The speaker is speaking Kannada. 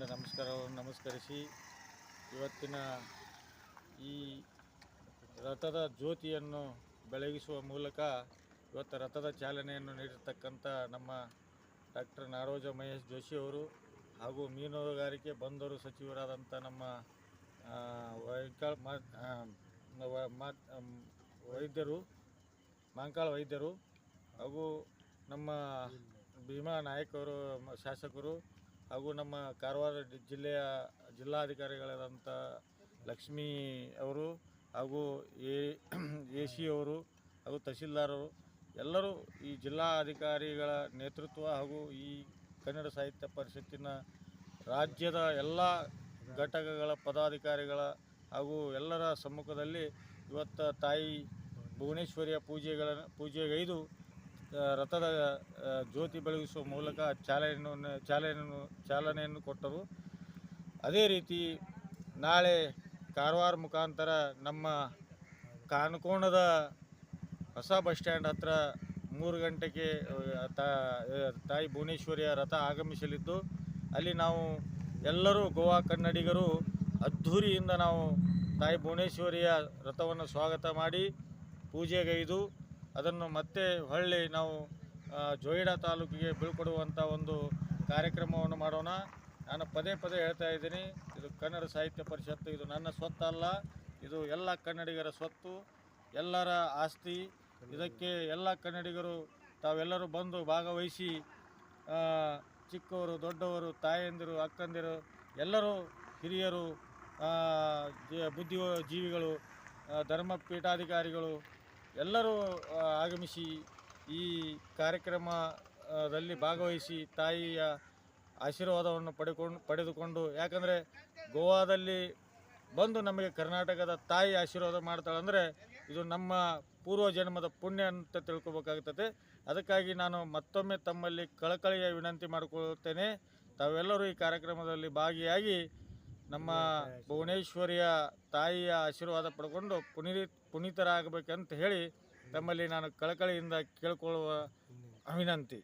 ದಂಡ ನಮಸ್ಕಾರವನ್ನು ನಮಸ್ಕರಿಸಿ. ಇವತ್ತಿನ ಈ ರಥದ ಜ್ಯೋತಿಯನ್ನು ಬೆಳಗಿಸುವ ಮೂಲಕ ಇವತ್ತು ರಥದ ಚಾಲನೆಯನ್ನು ನೀಡಿರ್ತಕ್ಕಂಥ ನಮ್ಮ ಡಾಕ್ಟರ್ ನಾರೋಜ ಮಹೇಶ್ ಜೋಶಿ ಅವರು ಹಾಗೂ ಮೀನುಗಾರಿಕೆ ಬಂದರು ಸಚಿವರಾದಂಥ ನಮ್ಮ ವೈಕಾಳ್ ವೈದ್ಯರು, ಮಾಂಕಾಳ ವೈದ್ಯರು ಹಾಗೂ ನಮ್ಮ ಭೀಮಾ ನಾಯಕರು ಶಾಸಕರು ಹಾಗೂ ನಮ್ಮ ಕಾರವಾರ ಜಿಲ್ಲೆಯ ಜಿಲ್ಲಾಧಿಕಾರಿಗಳಾದಂಥ ಲಕ್ಷ್ಮೀ ಅವರು ಹಾಗೂ ಎ ಸಿ ಅವರು ಹಾಗೂ ತಹಸೀಲ್ದಾರರು ಎಲ್ಲರೂ ಈ ಜಿಲ್ಲಾಧಿಕಾರಿಗಳ ನೇತೃತ್ವ ಹಾಗೂ ಈ ಕನ್ನಡ ಸಾಹಿತ್ಯ ಪರಿಷತ್ತಿನ ರಾಜ್ಯದ ಎಲ್ಲ ಘಟಕಗಳ ಪದಾಧಿಕಾರಿಗಳ ಹಾಗೂ ಎಲ್ಲರ ಸಮ್ಮುಖದಲ್ಲಿ ಇವತ್ತು ತಾಯಿ ಭುವನೇಶ್ವರಿಯ ಪೂಜೆಗಳ, ಪೂಜೆಗೈದು ರಥದ ಜ್ಯೋತಿ ಬೆಳಗಿಸುವ ಮೂಲಕ ಚಾಲನೆಯನ್ನು ಚಾಲನೆಯನ್ನು ಚಾಲನೆಯನ್ನು ಕೊಟ್ಟರು. ಅದೇ ರೀತಿ ನಾಳೆ ಕಾರವಾರ ಮುಖಾಂತರ ನಮ್ಮ ಕಾನಕೋಣದ ಹೊಸ ಬಸ್ ಸ್ಟ್ಯಾಂಡ್ ಹತ್ರ ಮೂರು ಗಂಟೆಗೆ ತಾಯಿ ಭುವನೇಶ್ವರಿಯ ರಥ ಆಗಮಿಸಲಿದ್ದು, ಅಲ್ಲಿ ನಾವು ಎಲ್ಲರೂ ಗೋವಾ ಕನ್ನಡಿಗರು ಅದ್ಧೂರಿಯಿಂದ ನಾವು ತಾಯಿ ಭುವನೇಶ್ವರಿಯ ರಥವನ್ನು ಸ್ವಾಗತ ಮಾಡಿ ಪೂಜೆಗೈದು ಅದನ್ನು ಮತ್ತೆ ಹೊಳ್ಳಿ ನಾವು ಜೋಯಿಡಾ ತಾಲೂಕಿಗೆ ಬೀಳ್ಕೊಡುವಂಥ ಒಂದು ಕಾರ್ಯಕ್ರಮವನ್ನು ಮಾಡೋಣ. ನಾನು ಪದೇ ಪದೇ ಹೇಳ್ತಾ ಇದ್ದೀನಿ, ಇದು ಕನ್ನಡ ಸಾಹಿತ್ಯ ಪರಿಷತ್ತು, ಇದು ನನ್ನ ಸ್ವತ್ತಲ್ಲ ಇದು ಎಲ್ಲ ಕನ್ನಡಿಗರ ಸ್ವತ್ತು, ಎಲ್ಲರ ಆಸ್ತಿ. ಇದಕ್ಕೆ ಎಲ್ಲ ಕನ್ನಡಿಗರು, ತಾವೆಲ್ಲರೂ ಬಂದು ಭಾಗವಹಿಸಿ ಚಿಕ್ಕವರು, ದೊಡ್ಡವರು, ತಾಯಂದಿರು, ಅಕ್ಕಂದಿರು, ಎಲ್ಲರೂ ಹಿರಿಯರು ಬುದ್ಧಿ ಜೀವಿಗಳು ಧರ್ಮ ಪೀಠಾಧಿಕಾರಿಗಳು ಎಲ್ಲರೂ ಆಗಮಿಸಿ ಈ ಕಾರ್ಯಕ್ರಮದಲ್ಲಿ ಭಾಗವಹಿಸಿ ತಾಯಿಯ ಆಶೀರ್ವಾದವನ್ನು ಪಡೆಕೊಂಡು, ಪಡೆದುಕೊಂಡು, ಯಾಕಂದರೆ ಗೋವಾದಲ್ಲಿ ಬಂದು ನಮಗೆ ಕರ್ನಾಟಕದ ತಾಯಿ ಆಶೀರ್ವಾದ ಮಾಡ್ತಾಳಂದರೆ ಇದು ನಮ್ಮ ಪೂರ್ವ ಜನ್ಮದ ಪುಣ್ಯ ಅಂತ ತಿಳ್ಕೊಬೇಕಾಗ್ತದೆ. ಅದಕ್ಕಾಗಿ ನಾನು ಮತ್ತೊಮ್ಮೆ ತಮ್ಮಲ್ಲಿ ಕಳಕಳಿಯ ವಿನಂತಿ ಮಾಡಿಕೊಳ್ಳುತ್ತೇನೆ ತಾವೆಲ್ಲರೂ ಈ ಕಾರ್ಯಕ್ರಮದಲ್ಲಿ ಭಾಗಿಯಾಗಿ ನಮ್ಮ ಭುವನೇಶ್ವರಿಯ ತಾಯಿಯ ಆಶೀರ್ವಾದ ಪಡ್ಕೊಂಡು ಪುನೀ ಪುನೀತರಾಗಬೇಕಂತ ಹೇಳಿ ತಮ್ಮಲ್ಲಿ ನಾನು ಕಳಕಳಿಯಿಂದ ಕೇಳಿಕೊಳ್ಳುವ ವಿನಂತಿ